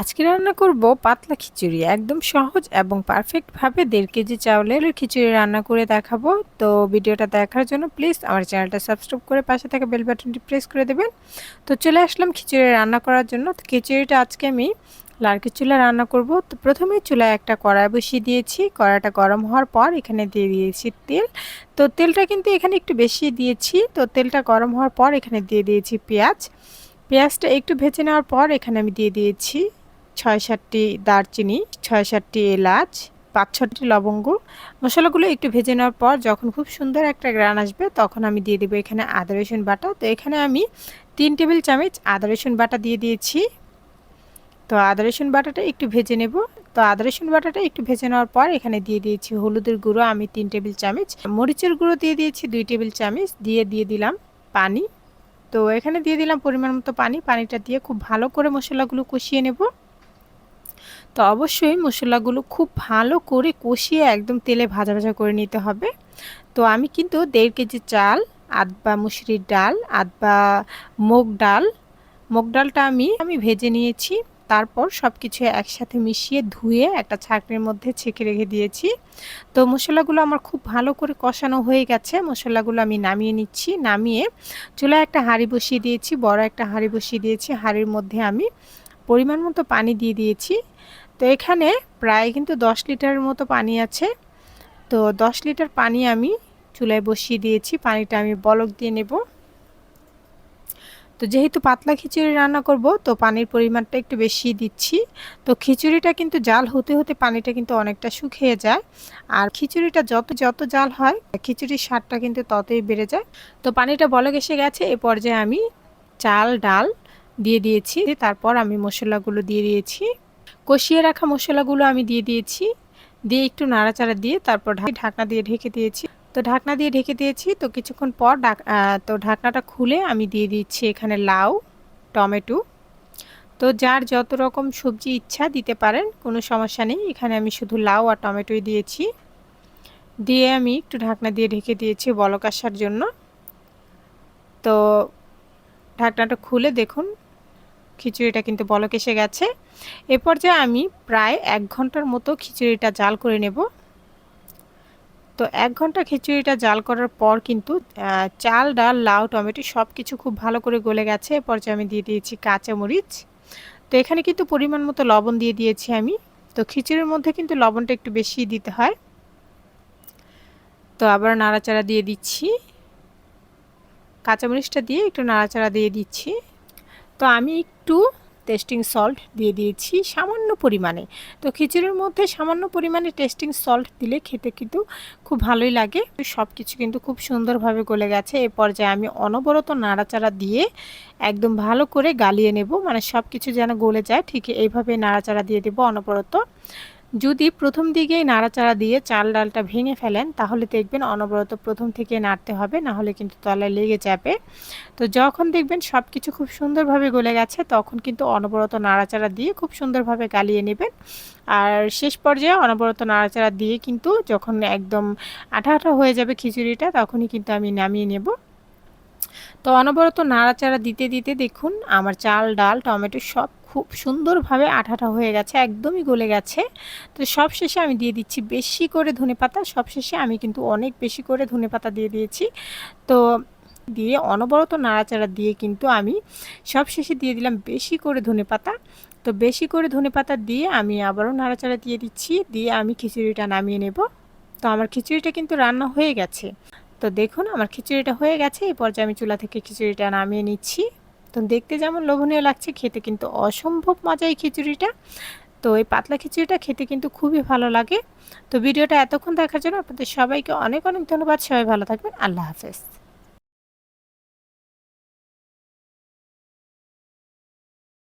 আজকে রান্না করব পাতলা খিচুড়ি, একদম সহজ এবং পারফেক্টভাবে দেড় কেজি চাউলের খিচুড়ি রান্না করে দেখাবো। তো ভিডিওটা দেখার জন্য প্লিজ আমার চ্যানেলটা সাবস্ক্রাইব করে পাশে থাকা বেল বাটনটি প্রেস করে দেবেন। তো চলে আসলাম খিচুড়ি রান্না করার জন্য। তো খিচুড়িটা আজকে আমি লার্কি চুলা রান্না করব। তো প্রথমে চুলায় একটা কড়াই বসিয়ে দিয়েছি। কড়াইটা গরম হওয়ার পর এখানে দিয়ে দিয়েছি তেল। তো তেলটা কিন্তু এখানে একটু বেশি দিয়েছি। তো তেলটা গরম হওয়ার পর এখানে দিয়ে দিয়েছি পেঁয়াজ। পেঁয়াজটা একটু ভেজে নেওয়ার পর এখানে আমি দিয়ে দিয়েছি ছয় সাতটি দারচিনি ছয় সাতটি এলাচ পাঁচ ছটি লবঙ্গ। মশলাগুলো একটু ভেজে নেওয়ার পর যখন খুব সুন্দর একটা গ্রান আসবে তখন আমি দিয়ে দেবো এখানে আদা, রসুন বাটা। তো এখানে আমি তিন টেবিল চামচ আদা, রসুন বাটা দিয়ে দিয়েছি। তো আদা, রসুন বাটাটা একটু ভেজে নেব। তো আদা, রসুন বাটাটা একটু ভেজে নেওয়ার পর এখানে দিয়ে দিয়েছি হলুদের গুঁড়ো। আমি তিন টেবিল চামচ মরিচের গুঁড়ো দিয়ে দিয়েছি, দুই টেবিল চামচ দিয়ে দিয়ে দিলাম পানি। তো এখানে দিয়ে দিলাম পরিমাণ মতো পানি। পানিটা দিয়ে খুব ভালো করে মশলাগুলো কষিয়ে নেব। তো অবশ্যই মশলাগুলো খুব ভালো করে কষিয়ে একদম তেলে ভাজা ভাজা করে নিতে হবে। তো আমি কিন্তু দেড় কেজি চাল আধ বা মুসুরির ডাল আধ বা মুগ ডাল, মুগ ডালটা আমি আমি ভেজে নিয়েছি। তারপর সব কিছু একসাথে মিশিয়ে ধুয়ে একটা ছাকনির মধ্যে ছেঁকে রেখে দিয়েছি। তো মশলাগুলো আমার খুব ভালো করে কষানো হয়ে গেছে। মশলাগুলো আমি নামিয়ে নিচ্ছি। নামিয়ে চুলায় একটা হাঁড়ি বসিয়ে দিয়েছি, বড় একটা হাঁড়ি বসিয়ে দিয়েছি। হাঁড়ির মধ্যে আমি পরিমাণ মতো পানি দিয়ে দিয়েছি। তো এখানে প্রায় কিন্তু দশ লিটারের মতো পানি আছে। তো দশ লিটার পানি আমি চুলায় বসিয়ে দিয়েছি, পানিটা আমি বলক দিয়ে নেব। তো যেহেতু পাতলা খিচুড়ি রান্না করব, তো পানির পরিমাণটা একটু বেশি দিচ্ছি। তো খিচুড়িটা কিন্তু জাল হতে হতে পানিটা কিন্তু অনেকটা শুকিয়ে যায়। আর খিচুড়িটা যত যত জাল হয়, খিচুড়ির স্বাদটা কিন্তু ততই বেড়ে যায়। তো পানিটা বলক এসে গেছে, এ পর্যায়ে আমি চাল, ডাল দিয়ে দিয়েছি। তারপর আমি মশলাগুলো দিয়ে দিয়েছি। কষিয়ে রাখা মশলাগুলো আমি দিয়ে দিয়েছি। দিয়ে একটু নাড়াচাড়া দিয়ে তারপর ঢাকনা দিয়ে ঢেকে দিয়েছি। তো ঢাকনা দিয়ে ঢেকে দিয়েছি। তো কিছুক্ষণ পর তো ঢাকনাটা খুলে আমি দিয়ে দিচ্ছি এখানে লাউ, টমেটো। তো যার যত রকম সবজি ইচ্ছা দিতে পারেন, কোনো সমস্যা নেই। এখানে আমি শুধু লাউ আর টমেটোই দিয়েছি। দিয়ে আমি একটু ঢাকনা দিয়ে ঢেকে দিয়েছি বলক জন্য। তো ঢাকনাটা খুলে দেখুন খিচুড়িটা কিন্তু বলক এসে গেছে। এ পর্যায়ে আমি প্রায় এক ঘণ্টার মতো খিচুড়িটা জাল করে নেব। তো এক ঘণ্টা খিচুড়িটা জাল করার পর কিন্তু চাল, ডাল, লাউ, টমেটো সব কিছু খুব ভালো করে গলে গেছে। এ পর্যায়ে আমি দিয়ে দিয়েছি কাঁচামরিচ। তো এখানে কিন্তু পরিমাণ মতো লবণ দিয়ে দিয়েছি আমি। তো খিচুড়ির মধ্যে কিন্তু লবণটা একটু বেশি দিতে হয়। তো আবার নাড়াচাড়া দিয়ে দিচ্ছি। কাঁচামরিচটা দিয়ে একটু নাড়াচাড়া দিয়ে দিচ্ছি। তো আমি একটু টেস্টিং সল্ট দিয়ে দিয়েছি সামান্য পরিমাণে। তো খিচুড়ির মধ্যে সামান্য পরিমাণে টেস্টিং সল্ট দিলে খেতে কিন্তু খুব ভালোই লাগে। সব কিছু কিন্তু খুব সুন্দরভাবে গলে গেছে। এ পর্যায়ে আমি অনবরত নাড়াচাড়া দিয়ে একদম ভালো করে গালিয়ে নেব। মানে সব কিছু যেন গলে যায়, ঠিক এইভাবে নাড়াচাড়া দিয়ে দেবো অনবরত। যদি প্রথম দিকেই নাড়াচাড়া দিয়ে চাল ডালটা ভেঙে ফেলেন, তাহলে দেখবেন অনবরত প্রথম থেকে নাড়তে হবে, না হলে কিন্তু তলায় লেগে যাবে। তো যখন দেখবেন সব কিছু খুব সুন্দরভাবে গলে গেছে, তখন কিন্তু অনবরত নাড়াচাড়া দিয়ে খুব সুন্দরভাবে গালিয়ে নেবেন। আর শেষ পর্যায়ে অনবরত নাড়াচাড়া দিয়ে কিন্তু যখন একদম আঠা আঠা হয়ে যাবে খিচুড়িটা, তখনই কিন্তু আমি নামিয়ে নেব। তো অনবরত নাড়াচাড়া দিতে দিতে দেখুন, আমার চাল, ডাল, টমেটো সব খুব সুন্দরভাবে আঠাটা হয়ে গেছে, একদমই গলে গেছে। তো সব শেষে আমি দিয়ে দিচ্ছি বেশি করে ধনে পাতা সব শেষে আমি কিন্তু অনেক বেশি করে ধনে পাতা দিয়ে দিয়েছি। তো দিয়ে অনবরত নাড়াচাড়া দিয়ে কিন্তু আমি সব শেষে দিয়ে দিলাম বেশি করে ধনে পাতা তো বেশি করে ধনে পাতা দিয়ে আমি আবারও নাড়াচাড়া দিয়ে দিচ্ছি, দিয়ে আমি খিচুড়িটা নামিয়ে নেব। তো আমার খিচুড়িটা কিন্তু রান্না হয়ে গেছে। তো দেখুন, আমার খিচুড়িটা হয়ে গেছে এই পর্যায়ে আমি চুলা থেকে খিচুড়িটা নামিয়ে নিচ্ছি। তো দেখতে যেমন লোভনীয় লাগছে, খেতে কিন্তু অসম্ভব মজা এই খিচুড়িটা। তো এই পাতলা খিচুড়িটা খেতে কিন্তু খুবই ভালো লাগে। তো ভিডিওটা এতক্ষণ দেখার জন্য আপনাদের সবাইকে অনেক অনেক ধন্যবাদ। সবাই ভালো থাকবেন। আল্লাহ হাফেজ।